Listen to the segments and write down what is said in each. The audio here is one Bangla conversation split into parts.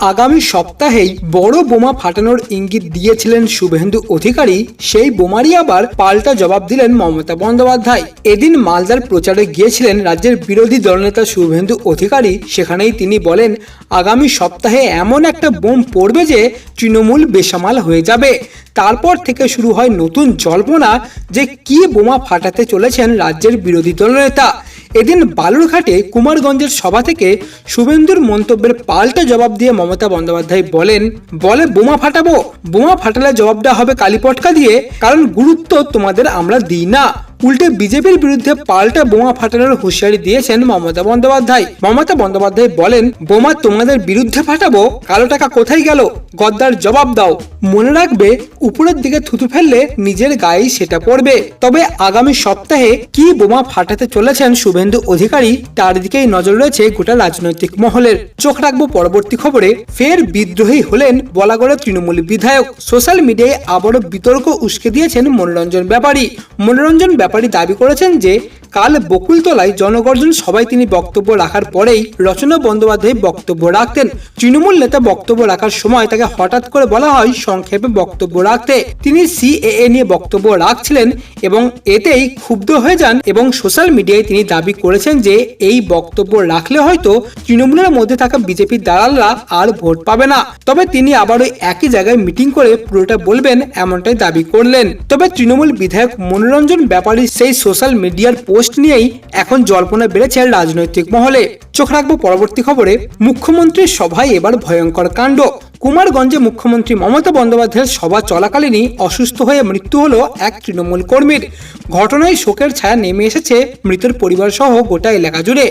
আগামী সপ্তাহেই বড় বোমা ফাটানোর ইঙ্গিত দিয়েছিলেন শুভেন্দু অধিকারী, সেই বোমারই আবার পাল্টা জবাব দিলেন মমতা বন্দ্যোপাধ্যায়। এদিন মালদার প্রচারে গিয়েছিলেন রাজ্যের বিরোধী দলনেতা শুভেন্দু অধিকারী, সেখানেই তিনি বলেন, আগামী সপ্তাহে এমন একটা বোম পড়বে যে তৃণমূল বেসামাল হয়ে যাবে। তারপর থেকে শুরু হয় নতুন জল্পনা যে কি বোমা ফাটাতে চলেছেন রাজ্যের বিরোধী দলনেতা। এদিন বালুরঘাটে কুমারগঞ্জের সভা থেকে শুভেন্দুর মন্তব্যের পাল্টা জবাব দিয়ে মমতা বন্দ্যোপাধ্যায় বলেন, বলে বোমা ফাটাবো। বোমা ফাটালে জবাবটা হবে কালীপটকা দিয়ে। কারণ গুরুত্ব তোমাদের আমরা দিই না। উল্টে বিজেপির বিরুদ্ধে পাল্টা বোমা ফাটানোর হুঁশিয়ারি দিয়েছেন মমতা বন্দ্যোপাধ্যায়। মমতা বন্দ্যোপাধ্যায় বলেন, বোমা তোমাদের বিরুদ্ধে ফাটাবো, কালো টাকা কোথায় গেল? গদ্দার জবাব দাও। মনে রাখবে, উপরের দিকে থুতু ফেললে নিজের গায়ে সেটা পড়বে। তবে আগামী সপ্তাহে কি বোমা ফাটাতে চলেছেন শুভেন্দু অধিকারী, তার দিকেই নজর রয়েছে গোটা রাজনৈতিক মহলের। চোখ রাখব পরবর্তী খবরে, ফের বিদ্রোহী হলেন বলাগড়ের তৃণমূল বিধায়ক। সোশ্যাল মিডিয়ায় আবারও বিতর্ক উস্কে দিয়েছেন মনোরঞ্জন ব্যাপারী। মনোরঞ্জন ব্যাপারী দাবি করেছেন যে কাল বকুলতলায় জনগর্জন সবাই তিনি বক্তব্য রাখার পরেই রচনা বন্দ্যোপাধ্যায় বক্তব্য রাখতেন। তৃণমূল নেতা বক্তব্য রাখার সময় তাকে হঠাৎ করে বলা হয় সংক্ষেপে বক্তব্য রাখতে। তিনি সিএএ নিয়ে বক্তব্য রাখছিলেন এবং এতেই ক্ষুব্ধ হয়ে যান এবং সোশ্যাল মিডিয়ায় তিনি দাবি করেছেন যে এই বক্তব্য রাখলে হয়তো তৃণমূলের মধ্যে থাকা বিজেপির দালালরা আর ভোট পাবে না। তবে তিনি আবারও একই জায়গায় মিটিং করে পুরোটা বলবেন, এমনটাই দাবি করলেন। তবে তৃণমূল বিধায়ক মনোরঞ্জন ব্যাপারী সেই সোশ্যাল মিডিয়ার পোস্ট নিয়েই এখন জল্পনা বেড়েছে রাজনৈতিক মহলে। চোখ রাখব পরবর্তী খবরে, মুখ্যমন্ত্রীর সভায় এবার ভয়ঙ্কর কাণ্ড। কুমারগঞ্জে মুখ্যমন্ত্রী মমতা বন্দ্যোপাধ্যায়ের সভা চলাকালীনই অসুস্থ হয়ে মৃত্যু হলো এক তৃণমূল কর্মীর। ঘটনায় শোকের ছায়া নেমে এসেছে মৃতের পরিবার সহ গোটা এলাকা জুড়ে।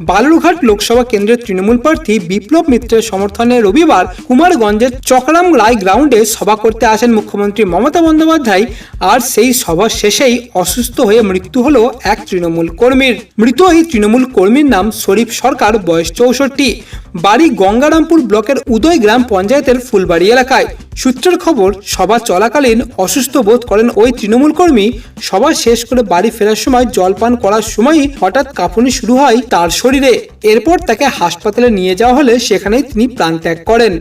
বালুরঘাট লোকসভা কেন্দ্রের তৃণমূল প্রার্থী বিপ্লব মিত্রের সমর্থনে রবিবার কুমারগঞ্জের চকরাম রায় গ্রাউন্ডে সভা করতে আসেন মুখ্যমন্ত্রী মমতা বন্দ্যোপাধ্যায় আর সেই সভা শেষেই অসুস্থ হয়ে মৃত্যু হলো এক তৃণমূল কর্মীর। মৃত এই তৃণমূল কর্মীর নাম শরীফ সরকার, বয়স চৌষট্টি, বাড়ি গঙ্গারামপুর ব্লকের উদয় গ্রাম পঞ্চায়েতের ফুলবাড়ি এলাকায়। সূত্রের খবর, সভা চলাকালীন অসুস্থ বোধ করেন ওই তৃণমূল কর্মী। সভা শেষ করে বাড়ি ফেরার সময় জলপান করার সময়ই হঠাৎ কাঁপুনি শুরু হয় তার শরীরে। এরপর তাকে হাসপাতালে নিয়ে যাওয়া হলে সেখানেই তিনি প্রাণ ত্যাগ করেন।